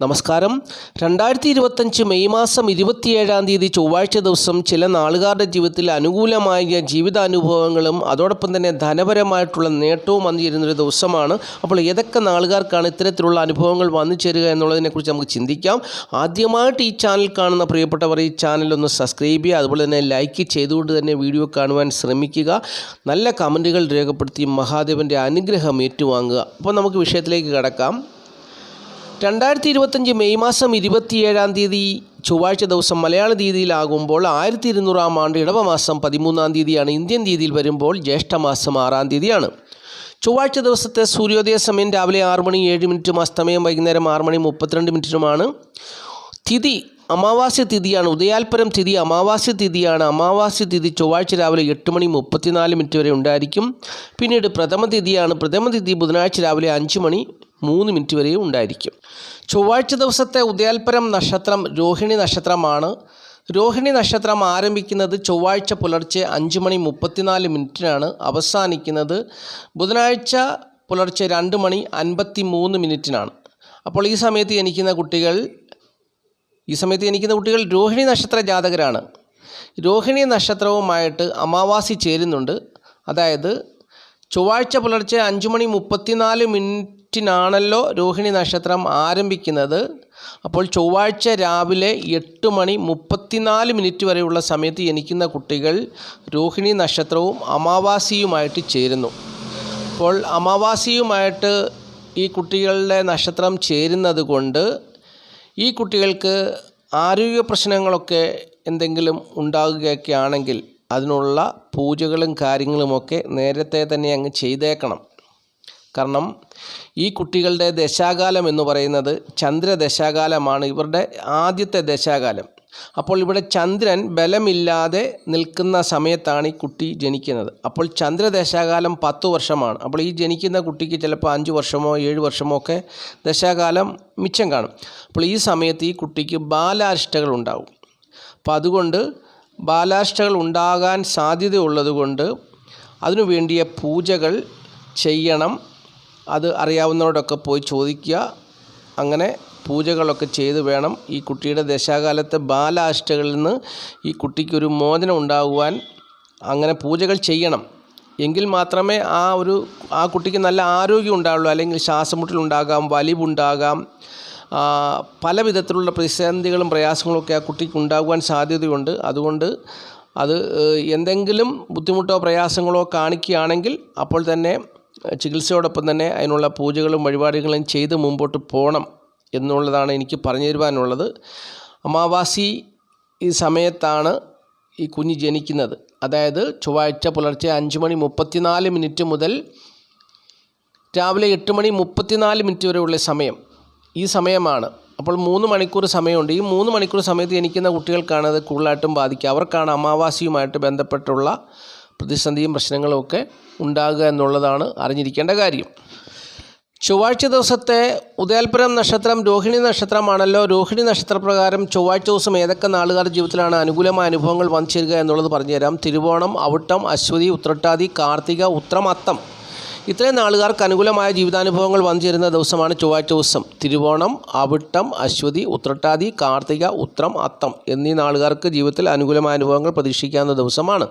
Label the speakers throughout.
Speaker 1: നമസ്കാരം. രണ്ടായിരത്തി ഇരുപത്തഞ്ച് മെയ് മാസം ഇരുപത്തിയേഴാം തീയതി ചൊവ്വാഴ്ച ദിവസം ചില നാളുകാരുടെ ജീവിതത്തിൽ അനുകൂലമായ ജീവിതാനുഭവങ്ങളും അതോടൊപ്പം തന്നെ ധനപരമായിട്ടുള്ള നേട്ടവും വന്നു ചേരുന്നൊരു ദിവസമാണ്. അപ്പോൾ ഏതൊക്കെ നാളുകാർക്കാണ് ഇത്തരത്തിലുള്ള അനുഭവങ്ങൾ വന്നു ചേരുക എന്നുള്ളതിനെക്കുറിച്ച് നമുക്ക് ചിന്തിക്കാം. ആദ്യമായിട്ട് ഈ ചാനൽ കാണുന്ന പ്രിയപ്പെട്ടവർ ഈ ചാനൽ ഒന്ന് സബ്സ്ക്രൈബ് ചെയ്യുക അതുപോലെ തന്നെ ലൈക്ക് ചെയ്തുകൊണ്ട് തന്നെ വീഡിയോ കാണുവാൻ ശ്രമിക്കുക. നല്ല കമന്റുകൾ രേഖപ്പെടുത്തി മഹാദേവന്റെ അനുഗ്രഹം ഏറ്റുവാങ്ങുക. അപ്പോൾ നമുക്ക് വിഷയത്തിലേക്ക് കടക്കാം. രണ്ടായിരത്തി ഇരുപത്തഞ്ച് മെയ് മാസം ഇരുപത്തിയേഴാം തീയതി ചൊവ്വാഴ്ച ദിവസം മലയാള തീയതിയിലാകുമ്പോൾ ആയിരത്തി ഇരുന്നൂറാം ആണ്ട് ഇടവമാസം പതിമൂന്നാം തീയതിയാണ് ഇന്ത്യൻ തീയതിയിൽ വരുമ്പോൾ ജ്യേഷ്ഠമാസം ആറാം തീയതിയാണ്. ചൊവ്വാഴ്ച ദിവസത്തെ സൂര്യോദയ സമയം രാവിലെ ആറ് മണി ഏഴ് മിനിറ്റും അസ്തമയം വൈകുന്നേരം ആറ് മണി മുപ്പത്തിരണ്ട് മിനിറ്റുമാണ് തിഥി അമാവാസ്യ തിഥിയാണ് ഉദയാൽപരം തിഥി അമാവാസ്യ തിഥിയാണ്. അമാവാസ്യ തിഥി ചൊവ്വാഴ്ച രാവിലെ എട്ട് മണി മുപ്പത്തിനാല് മിനിറ്റ് വരെ ഉണ്ടായിരിക്കും. പിന്നീട് പ്രഥമ തിഥിയാണ്. പ്രഥമ തിഥി ബുധനാഴ്ച രാവിലെ അഞ്ച് മണി മൂന്ന് മിനിറ്റ് വരെയും ഉണ്ടായിരിക്കും. ചൊവ്വാഴ്ച ദിവസത്തെ ഉദയാൽപരം നക്ഷത്രം രോഹിണി നക്ഷത്രമാണ്. രോഹിണി നക്ഷത്രം ആരംഭിക്കുന്നത് ചൊവ്വാഴ്ച പുലർച്ചെ അഞ്ച് മണി മുപ്പത്തിനാല് മിനിറ്റിനാണ്. അവസാനിക്കുന്നത് ബുധനാഴ്ച പുലർച്ചെ രണ്ട് മണി അൻപത്തി മൂന്ന് മിനിറ്റിനാണ്. അപ്പോൾ ഈ സമയത്ത് ജനിക്കുന്ന കുട്ടികൾ ഈ സമയത്ത് ജനിക്കുന്ന കുട്ടികൾ രോഹിണി നക്ഷത്ര ജാതകരാണ്. രോഹിണി നക്ഷത്രവുമായിട്ട് അമാവാസി ചേരുന്നുണ്ട്. അതായത് ചൊവ്വാഴ്ച പുലർച്ചെ അഞ്ച് മണി മുപ്പത്തിനാല് മിനിറ്റിനാണല്ലോ രോഹിണി നക്ഷത്രം ആരംഭിക്കുന്നത്. അപ്പോൾ ചൊവ്വാഴ്ച രാവിലെ എട്ട് മണി മുപ്പത്തിനാല് മിനിറ്റ് വരെയുള്ള സമയത്ത് ജനിക്കുന്ന കുട്ടികൾ രോഹിണി നക്ഷത്രവും അമാവാസിയുമായിട്ട് ചേരുന്നു. അപ്പോൾ അമാവാസിയുമായിട്ട് ഈ കുട്ടികളുടെ നക്ഷത്രം ചേരുന്നത് കൊണ്ട് ഈ കുട്ടികൾക്ക് ആരോഗ്യ പ്രശ്നങ്ങളൊക്കെ എന്തെങ്കിലും ഉണ്ടാകുകയൊക്കെ ആണെങ്കിൽ അതിനുള്ള പൂജകളും കാര്യങ്ങളുമൊക്കെ നേരത്തെ തന്നെ അങ്ങ് ചെയ്തേക്കണം. കാരണം ഈ കുട്ടികളുടെ ദശാകാലം എന്ന് പറയുന്നത് ചന്ദ്രദശാകാലമാണ് ഇവരുടെ ആദ്യത്തെ ദശാകാലം. അപ്പോൾ ഇവിടെ ചന്ദ്രൻ ബലമില്ലാതെ നിൽക്കുന്ന സമയത്താണ് ഈ കുട്ടി ജനിക്കുന്നത്. അപ്പോൾ ചന്ദ്രദശാകാലം പത്ത് വർഷമാണ്. അപ്പോൾ ഈ ജനിക്കുന്ന കുട്ടിക്ക് ചിലപ്പോൾ അഞ്ച് വർഷമോ ഏഴ് വർഷമോ ഒക്കെ ദശാകാലം മിച്ചം കാണും. അപ്പോൾ ഈ സമയത്ത് ഈ കുട്ടിക്ക് ബാലാരിഷ്ടകൾ ഉണ്ടാവും. അപ്പോൾ അതുകൊണ്ട് ബാലാരിഷ്ടകൾ ഉണ്ടാകാൻ സാധ്യതയുള്ളത് കൊണ്ട് അതിനു വേണ്ടിയ പൂജകൾ ചെയ്യണം. അത് അറിയാവുന്നവരോടൊക്കെ പോയി ചോദിക്കുക. അങ്ങനെ പൂജകളൊക്കെ ചെയ്ത് വേണം ഈ കുട്ടിയുടെ ദശാകാലത്തെ ബാലാഷ്ടകളിൽ നിന്ന് ഈ കുട്ടിക്കൊരു മോചനം ഉണ്ടാകുവാൻ അങ്ങനെ പൂജകൾ ചെയ്യണം. എങ്കിൽ മാത്രമേ ആ ഒരു ആ കുട്ടിക്ക് നല്ല ആരോഗ്യം ഉണ്ടാവുള്ളൂ. അല്ലെങ്കിൽ ശ്വാസമുട്ടലുണ്ടാകാം വലിവുണ്ടാകാം പല വിധത്തിലുള്ള പ്രതിസന്ധികളും പ്രയാസങ്ങളൊക്കെ ആ കുട്ടിക്ക് ഉണ്ടാകുവാൻ സാധ്യതയുണ്ട്. അതുകൊണ്ട് അത് എന്തെങ്കിലും ബുദ്ധിമുട്ടോ പ്രയാസങ്ങളോ കാണിക്കുകയാണെങ്കിൽ അപ്പോൾ തന്നെ ചികിത്സയോടൊപ്പം തന്നെ അതിനുള്ള പൂജകളും വഴിപാടുകളും ചെയ്ത് മുമ്പോട്ട് പോകണം എന്നുള്ളതാണ് എനിക്ക് പറഞ്ഞു തരുവാനുള്ളത്. അമാവാസി ഈ സമയത്താണ് ഈ കുഞ്ഞ് ജനിക്കുന്നത്. അതായത് ചൊവ്വാഴ്ച പുലർച്ചെ അഞ്ച് മണി മുപ്പത്തിനാല് മിനിറ്റ് മുതൽ രാവിലെ എട്ട് മണി മുപ്പത്തിനാല് മിനിറ്റ് വരെയുള്ള സമയം. ഈ സമയമാണ്. അപ്പോൾ മൂന്ന് മണിക്കൂർ സമയമുണ്ട്. ഈ മൂന്ന് മണിക്കൂർ സമയത്ത് ജനിക്കുന്ന കുട്ടികൾക്കാണ് അത് കൂടുതലായിട്ടും ബാധിക്കുക. അവർക്കാണ് അമാവാസിയുമായിട്ട് ബന്ധപ്പെട്ടുള്ള പ്രതിസന്ധിയും പ്രശ്നങ്ങളും ഒക്കെ ഉണ്ടാകുക എന്നുള്ളതാണ് അറിഞ്ഞിരിക്കേണ്ട കാര്യം. ചൊവ്വാഴ്ച ദിവസത്തെ ഉദയൽപുരം നക്ഷത്രം രോഹിണി നക്ഷത്രമാണല്ലോ. രോഹിണി നക്ഷത്രപ്രകാരം ചൊവ്വാഴ്ച ദിവസം ഏതൊക്കെ നാളുകാരുടെ ജീവിതത്തിലാണ് അനുകൂലമായ അനുഭവങ്ങൾ വന്നു ചേരുക എന്നുള്ളത് പറഞ്ഞുതരാം. തിരുവോണം അവിട്ടം അശ്വതി ഉത്രട്ടാതി കാർത്തിക ഉത്രം അത്തം ഇത്രയും നാളുകാർക്ക് അനുകൂലമായ ജീവിതാനുഭവങ്ങൾ വന്നു ചേരുന്ന ദിവസമാണ് ചൊവ്വാഴ്ച ദിവസം. തിരുവോണം അവിട്ടം അശ്വതി ഉത്രട്ടാതി കാർത്തിക ഉത്രം അത്തം എന്നീ നാളുകാർക്ക് ജീവിതത്തിൽ അനുകൂലമായ അനുഭവങ്ങൾ പ്രതീക്ഷിക്കാവുന്ന ദിവസമാണ്.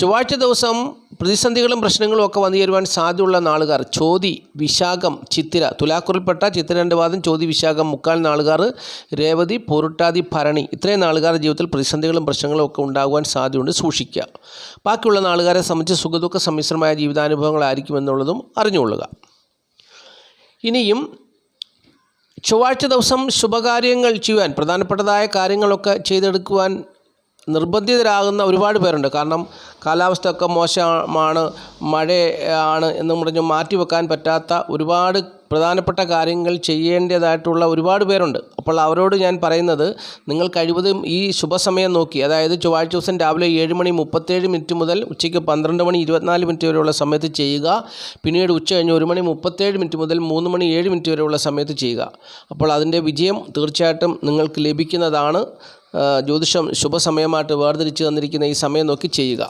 Speaker 1: ചൊവ്വാഴ്ച ദിവസം പ്രതിസന്ധികളും പ്രശ്നങ്ങളും ഒക്കെ വന്നു ചേരുവാൻ സാധ്യതയുള്ള നാളുകാർ ചോതി വിശാഖം ചിത്തിര. തുലാക്കുറിൽപ്പെട്ട ചിത്തിരന്റെ വാദം ചോതി വിശാഖം മുക്കാൽ നാളുകാർ രേവതി പൊരുട്ടാതി ഭരണി. ഇത്രയും നാളുകാരുടെ ജീവിതത്തിൽ പ്രതിസന്ധികളും പ്രശ്നങ്ങളും ഒക്കെ ഉണ്ടാകുവാൻ സാധ്യതയുണ്ട്. സൂക്ഷിക്കുക. ബാക്കിയുള്ള നാളുകാരെ സംബന്ധിച്ച് സുഖദുഃഖ സമ്മിശ്രമായ ജീവിതാനുഭവങ്ങളായിരിക്കും എന്നുള്ളതും അറിഞ്ഞുകൊള്ളുക. ഇനിയും ചൊവ്വാഴ്ച ദിവസം ശുഭകാര്യങ്ങൾ ചെയ്യുവാൻ പ്രധാനപ്പെട്ടതായ കാര്യങ്ങളൊക്കെ ചെയ്തെടുക്കുവാൻ നിർബന്ധിതരാകുന്ന ഒരുപാട് പേരുണ്ട്. കാരണം കാലാവസ്ഥ ഒക്കെ മോശമാണ് മഴയാണ് എന്നും പറഞ്ഞ് മാറ്റിവെക്കാൻ പറ്റാത്ത ഒരുപാട് പ്രധാനപ്പെട്ട കാര്യങ്ങൾ ചെയ്യേണ്ടതായിട്ടുള്ള ഒരുപാട് പേരുണ്ട്. അപ്പോൾ അവരോട് ഞാൻ പറയുന്നത് നിങ്ങൾ കഴിവതും ഈ ശുഭസമയം നോക്കി അതായത് ചൊവ്വാഴ്ച ദിവസം രാവിലെ ഏഴ് മണി മുപ്പത്തേഴ് മിനിറ്റ് മുതൽ ഉച്ചയ്ക്ക് പന്ത്രണ്ട് മണി ഇരുപത്തിനാല് മിനിറ്റ് വരെയുള്ള സമയത്ത് ചെയ്യുക. പിന്നീട് ഉച്ച കഴിഞ്ഞ് ഒരു മണി മുപ്പത്തേഴ് മിനിറ്റ് മുതൽ മൂന്ന് മണി ഏഴ് മിനിറ്റ് വരെയുള്ള സമയത്ത് ചെയ്യുക. അപ്പോൾ അതിന്റെ വിജയം തീർച്ചയായിട്ടും നിങ്ങൾക്ക് ലഭിക്കുന്നതാണ്. ജ്യോതിഷം ശുഭസമയമായിട്ട് വേർതിരിച്ച് തന്നിരിക്കുന്ന ഈ സമയം നോക്കി ചെയ്യുക.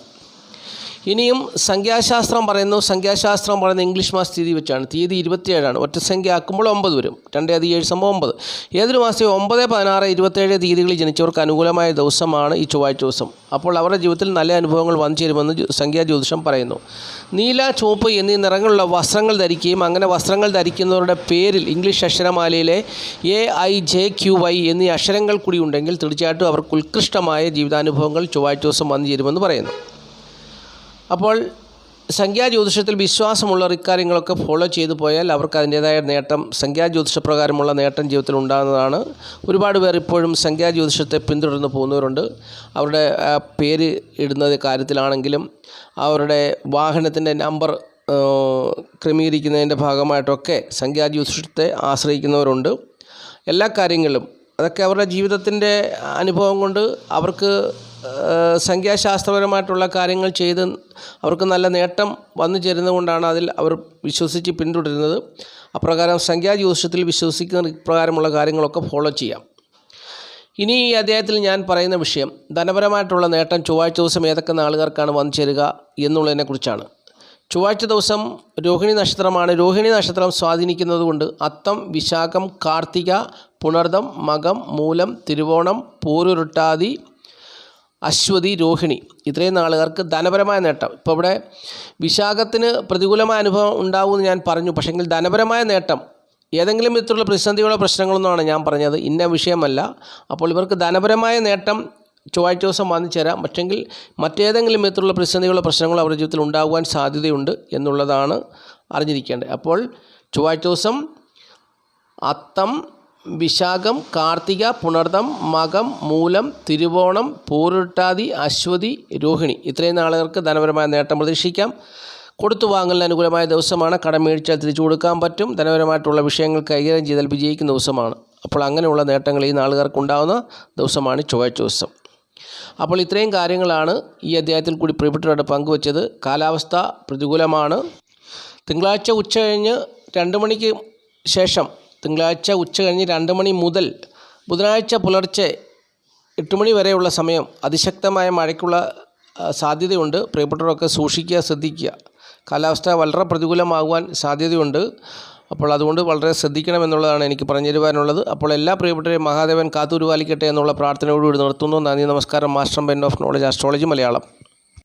Speaker 1: ഇനിയും സംഖ്യാശാസ്ത്രം പറയുന്നു. സംഖ്യാശാസ്ത്രം പറയുന്ന ഇംഗ്ലീഷ് മാസ തീയതി വെച്ചാണ്. തീയതി ഇരുപത്തിയേഴാണ്. ഒറ്റ സംഖ്യ ആക്കുമ്പോൾ ഒമ്പത് വരും. രണ്ടേ അതി ഏഴ് സംഭവം ഒമ്പത്. ഏതൊരു മാസം ഒമ്പത് പതിനാറ് ഇരുപത്തേഴ് തീയതികളിൽ ജനിച്ചവർക്ക് അനുകൂലമായ ദിവസമാണ് ഈ ചൊവ്വാഴ്ച ദിവസം. അപ്പോൾ അവരുടെ ജീവിതത്തിൽ നല്ല അനുഭവങ്ങൾ വന്നു ചേരുമെന്ന് സംഖ്യാ ജ്യോതിഷം പറയുന്നു. നീല ചുവപ്പ് എന്നീ നിറങ്ങളുള്ള വസ്ത്രങ്ങൾ ധരിക്കുകയും അങ്ങനെ വസ്ത്രങ്ങൾ ധരിക്കുന്നവരുടെ പേരിൽ English അക്ഷരമാലയിലെ A I J Q Y എന്നീ അക്ഷരങ്ങൾ കൂടി ഉണ്ടെങ്കിൽ തീർച്ചയായിട്ടും അവർക്ക് ഉത്കൃഷ്ടമായ ജീവിതാനുഭവങ്ങൾ ചൊവ്വാഴ്ച ദിവസം വന്നു ചേരുമെന്ന് പറയുന്നു. അപ്പോൾ സംഖ്യാ ജ്യോതിഷത്തിൽ വിശ്വാസമുള്ളവർ ഇക്കാര്യങ്ങളൊക്കെ ഫോളോ ചെയ്തു പോയാൽ അവർക്ക് അതിന്റേതായ നേട്ടം സംഖ്യാ ജ്യോതിഷപ്രകാരമുള്ള നേട്ടം ജീവിതത്തിൽ ഉണ്ടാകുന്നതാണ്. ഒരുപാട് പേർ ഇപ്പോഴും സംഖ്യാ ജ്യോതിഷത്തെ പിന്തുടർന്ന് പോകുന്നവരുണ്ട്. അവരുടെ പേര് ഇടുന്നത് കാര്യത്തിലാണെങ്കിലും അവരുടെ വാഹനത്തിന്റെ നമ്പർ ക്രമീകരിക്കുന്നതിന്റെ ഭാഗമായിട്ടൊക്കെ സംഖ്യാ ജ്യോതിഷത്തെ ആശ്രയിക്കുന്നവരുണ്ട്. എല്ലാ കാര്യങ്ങളും അതൊക്കെ അവരുടെ ജീവിതത്തിന്റെ അനുഭവം കൊണ്ട് അവർക്ക് സംഖ്യാശാസ്ത്രപരമായിട്ടുള്ള കാര്യങ്ങൾ ചെയ്ത് അവർക്ക് നല്ല നേട്ടം വന്നു ചേരുന്നതുകൊണ്ടാണ് അതിൽ അവർ വിശ്വസിച്ച് പിന്തുടരുന്നത്. അപ്രകാരം സംഖ്യാ ജ്യോതിഷത്തിൽ വിശ്വസിക്കുന്ന പ്രകാരമുള്ള കാര്യങ്ങളൊക്കെ ഫോളോ ചെയ്യാം. ഇനി ഈ അദ്ദേഹത്തിൽ ഞാൻ പറയുന്ന വിഷയം ധനപരമായിട്ടുള്ള നേട്ടം ചൊവ്വാഴ്ച ദിവസം ഏതൊക്കെ നാളുകാർക്കാണ് വന്നു ചേരുക എന്നുള്ളതിനെക്കുറിച്ചാണ് ചൊവ്വാഴ്ച ദിവസം രോഹിണി നക്ഷത്രമാണ്. രോഹിണി നക്ഷത്രം സ്വാധീനിക്കുന്നത് കൊണ്ട് അത്തം വിശാഖം കാർത്തിക പുണർദം മകം മൂലം തിരുവോണം പൂരുരുട്ടാതി അശ്വതി രോഹിണി. ഇത്രയും നാളുകാർക്ക് ധനപരമായ നേട്ടം. ഇപ്പോൾ ഇവിടെ വിശാഖത്തിന് പ്രതികൂലമായ അനുഭവം ഉണ്ടാവുമെന്ന് ഞാൻ പറഞ്ഞു. പക്ഷേങ്കിൽ ധനപരമായ നേട്ടം ഏതെങ്കിലും വിധത്തിലുള്ള പ്രതിസന്ധികളോ പ്രശ്നങ്ങളൊന്നുമാണ് ഞാൻ പറഞ്ഞത്. ഇന്ന വിഷയമല്ല. അപ്പോൾ ഇവർക്ക് ധനപരമായ നേട്ടം ചൊവ്വാഴ്ച ദിവസം വാങ്ങിച്ചു തരാം. പക്ഷെങ്കിൽ മറ്റേതെങ്കിലും വിധത്തിലുള്ള പ്രതിസന്ധികളോ പ്രശ്നങ്ങളോ അവരുടെ ജീവിതത്തിൽ ഉണ്ടാകുവാൻ സാധ്യതയുണ്ട് എന്നുള്ളതാണ് അറിഞ്ഞിരിക്കേണ്ടത്. അപ്പോൾ ചൊവ്വാഴ്ച ദിവസം അത്തം വിശാഖം കാർത്തിക പുണർതം മകം മൂലം തിരുവോണം പൂരുട്ടാതി അശ്വതി രോഹിണി. ഇത്രയും നാളുകൾക്ക് ധനപരമായ നേട്ടം പ്രതീക്ഷിക്കാം. കൊടുത്തു വാങ്ങലിന് അനുകൂലമായ ദിവസമാണ്. കടം മേടിച്ചാൽ തിരിച്ചു കൊടുക്കാൻ പറ്റും. ധനപരമായിട്ടുള്ള വിഷയങ്ങൾ കൈകാര്യം ചെയ്താൽ വിജയിക്കുന്ന ദിവസമാണ്. അപ്പോൾ അങ്ങനെയുള്ള നേട്ടങ്ങൾ ഈ നാളുകാർക്ക് ഉണ്ടാകുന്ന ദിവസമാണ് ചൊവ്വാഴ്ച ദിവസം. അപ്പോൾ ഇത്രയും കാര്യങ്ങളാണ് ഈ അധ്യായത്തിൽ കൂടി പ്രിയപ്പെട്ടവരോട് പങ്കുവച്ചത്. കാലാവസ്ഥ പ്രതികൂലമാണ്. തിങ്കളാഴ്ച ഉച്ച കഴിഞ്ഞ് രണ്ട് മണിക്ക് ശേഷം തിങ്കളാഴ്ച ഉച്ച കഴിഞ്ഞ് രണ്ട് മണി മുതൽ ബുധനാഴ്ച പുലർച്ചെ എട്ട് മണി വരെയുള്ള സമയം അതിശക്തമായ മഴയ്ക്കുള്ള സാധ്യതയുണ്ട്. പ്രിയപ്പെട്ടവരൊക്കെ സൂക്ഷിക്കുക ശ്രദ്ധിക്കുക. കാലാവസ്ഥ വളരെ പ്രതികൂലമാകുവാൻ സാധ്യതയുണ്ട്. അപ്പോൾ അതുകൊണ്ട് വളരെ ശ്രദ്ധിക്കണമെന്നുള്ളതാണ് എനിക്ക് പറഞ്ഞു തരുവാനുള്ളത് അപ്പോൾ എല്ലാ പ്രിയപ്പെട്ടവരെയും മഹാദേവൻ കാത്തുരുവാലിക്കട്ടെ എന്നുള്ള പ്രാർത്ഥനയോടുകൂടി നിർത്തുന്നു. നന്ദി നമസ്കാരം. Master Ben of knowledge astrology Malayalam.